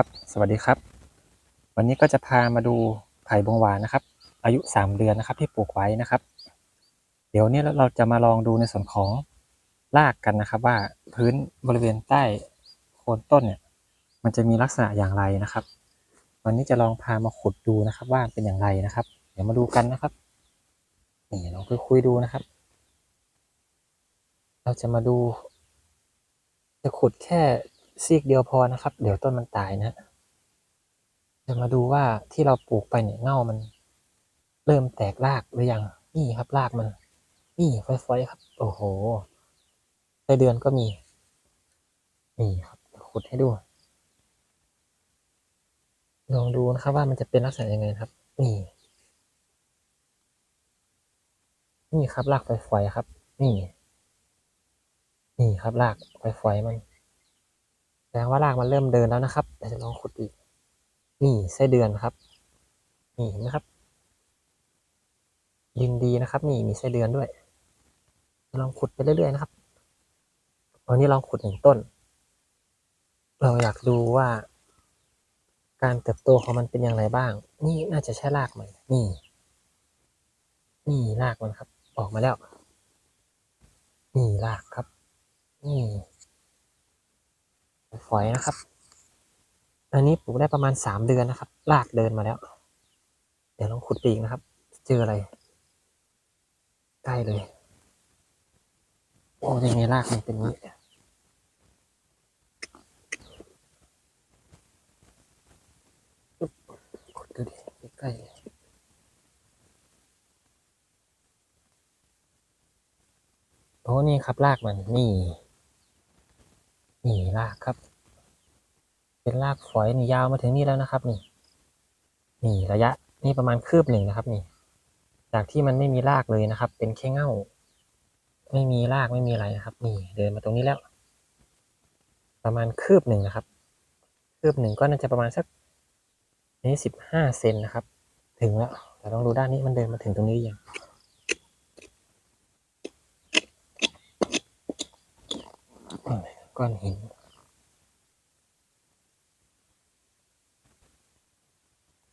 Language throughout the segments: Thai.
ครับ สวัสดีครับ วันนี้ก็จะพามาดูไผ่บงหวานนะครับ อายุ 3 เดือนนะครับที่ปลูกไว้นะครับ เดี๋ยวนี้เราจะมาลองดูในส่วนของรากกันนะครับ ว่าพื้นบริเวณใต้โคนต้นเนี่ย มันจะมีลักษณะอย่างไรนะครับ วันนี้จะลองพามาขุดดูนะครับว่าเป็นอย่างไรนะครับ เดี๋ยวมาดูกันนะครับนี่ลองคุยดูนะครับ เราจะมาดู จะขุดแค่ ซีกเดียวพอนะครับ เดี๋ยวต้นมันตายนะจะมาดูว่าที่เราปลูกไปเนี่ยเง่ามัน เริ่มแตกรากหรือยังนี่ครับรากมัน นี่ฟอยๆครับ โอ้โหไส้เดือนก็มี นี่ครับขุดให้ดูลองดูนะครับว่ามันจะเป็นลักษณะยังไงครับ นี่ นี่ครับรากฝอยๆครับ นี่ นี่ครับรากฝอยๆมัน ดงว่ารากมันเริ่มเดินแล้วนะครับเดี๋ยวจะลองขุดอีก นี่ไส้เดือนครับ นี่เห็นไหมครับดินดีนะครับ นี่มีไส้เดือนด้วยลองขุดไปเรื่อยๆนะครับวันนี้ลองขุดหนึ่งต้น เราอยากดูว่า การเติบโตของมันเป็นอย่างไรบ้าง นี่น่าจะใช่รากมันนี่ นี่รากมันครับ ออกมาแล้ว นี่รากครับ นี่ ฝอยนะครับ อันนี้ปลูกได้ประมาณสามเดือนนะครับรากเดินมาแล้ว เดี๋ยวลองขุดปีกนะครับ เจออะไร ใกล้เลย โอ้ยังไงรากมันเป็นนี้ขุดดูดิใกล้โอ้นี่ครับรากมันนี่ นี่รากครับ เป็นรากฝอยนี่ยาวมาถึงนี่แล้วนะครับ นี่ นี่ระยะนี่ประมาณคืบหนึ่งนะครับ นี่ จากที่มันไม่มีรากเลยนะครับ เป็นแค่เง่า ไม่มีรากไม่มีอะไรนะครับ นี่เดินมาตรงนี้แล้ว ประมาณคืบหนึ่งนะครับ คืบหนึ่งก็น่าจะประมาณสักนี้สิบห้าเซนนะครับ ถึงแล้วแต่ต้องดูด้านนี้มันเดินมาถึงตรงนี้ยัง ก้อนหิน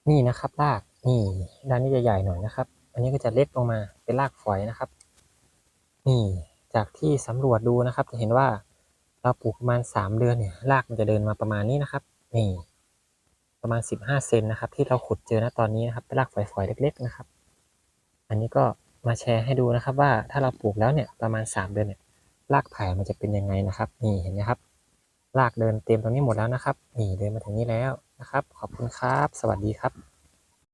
นี่นะครับรากนี่ด้านนี้จะใหญ่หน่อยนะครับ อันนี้ก็จะเล็กลงมาเป็นรากฝอยนะครับ นี่จากที่สำรวจดูนะครับ จะเห็นว่าเราปลูกประมาณสามเดือนเนี่ยรากมันจะเดินมาประมาณนี้นะครับ นี่ ประมาณสิบห้าเซนนะครับ ที่เราขุดเจอณตอนนี้นะครับเป็นรากฝอยๆเล็ก ๆนะครับ อันนี้ก็มาแชร์ให้ดูนะครับว่าถ้าเราปลูกแล้วเนี่ยประมาณสามเดือนเนี่ย ลากแผ่มันจะเป็นยังไงนะครับ นี่เห็นไหมครับ ลากเดินเต็มตรงนี้หมดแล้วนะครับ นี่เดินมาถึงนี้แล้วนะครับ ขอบคุณครับ สวัสดีครับ